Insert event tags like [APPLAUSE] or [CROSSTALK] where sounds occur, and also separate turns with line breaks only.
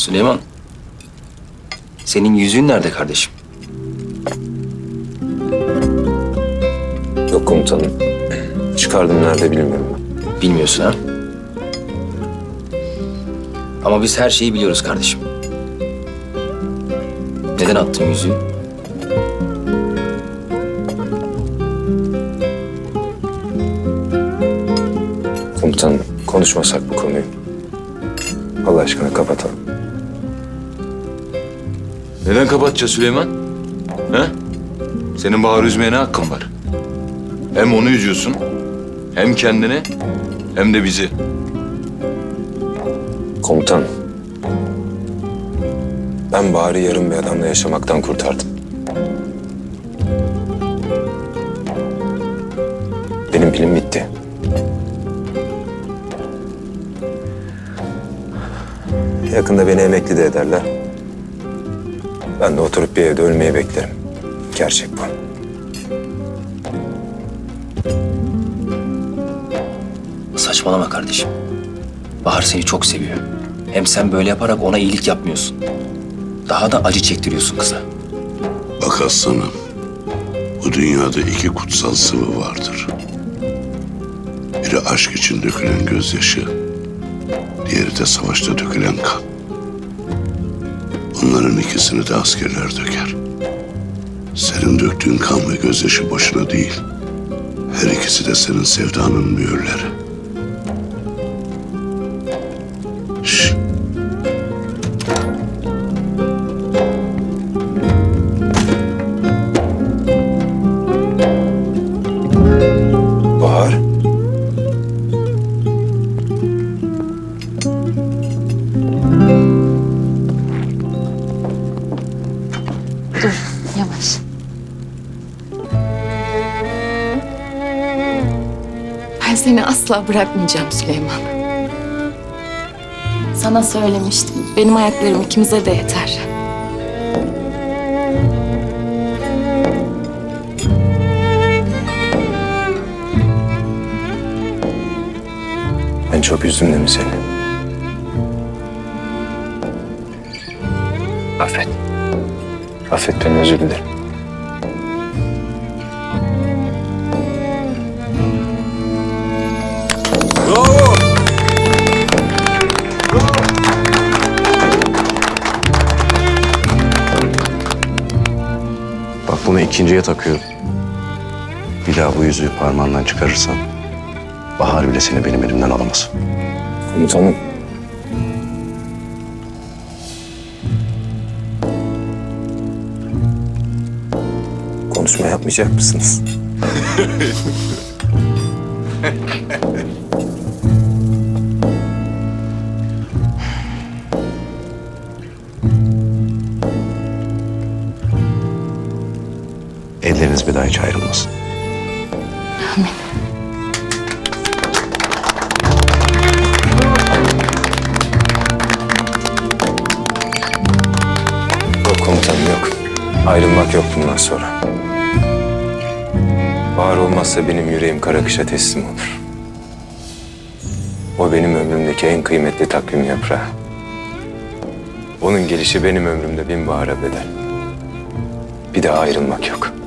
Süleyman. Senin yüzüğün nerede kardeşim?
Yok komutanım. Çıkardım nerede bilmiyorum.
Bilmiyorsun ha? Ama biz her şeyi biliyoruz kardeşim. Neden attın yüzüğü?
Komutanım konuşmasak bu konuyu. Allah aşkına kapatalım.
Neden kapatacağız Süleyman? He? Senin Bahar'ı üzmeye ne hakkın var? Hem onu üzüyorsun, hem kendini, hem de bizi.
Komutan. Ben Bahar'ı yarım bir adamla yaşamaktan kurtardım. Benim pilim bitti. Yakında beni emekli de ederler. Ben de oturup bir evde ölmeyi beklerim. Gerçek bu.
Saçmalama kardeşim. Bahar seni çok seviyor. Hem sen böyle yaparak ona iyilik yapmıyorsun. Daha da acı çektiriyorsun kıza.
Bak aslanım, bu dünyada iki kutsal sıvı vardır. Biri aşk için dökülen gözyaşı, diğeri de savaşta dökülen kan. Bunların ikisini de askerler döker. Senin döktüğün kan ve gözyaşı boşuna değil. Her ikisi de senin sevdanın mühürleri.
Ben seni asla bırakmayacağım Süleyman. Sana söylemiştim. Benim ayaklarım ikimize de yeter.
Ben çok üzdüm değil mi seni? Affet. Affet beni özür dilerim.
Bunu ikinciye takıyorum. Bir daha bu yüzüğü parmağından çıkarırsan Bahar bile seni benim elimden alamaz.
Komutanım. Konuşma yapmayacak mısınız? [LAUGHS]
Elleriniz bir daha hiç ayrılmasın.
Yok komutanım yok. Ayrılmak yok bundan sonra. Bahar olmazsa benim yüreğim kara kışa teslim olur. O benim ömrümdeki en kıymetli takvim yaprağı. Onun gelişi benim ömrümde bin bahara bedel. Bir daha ayrılmak yok.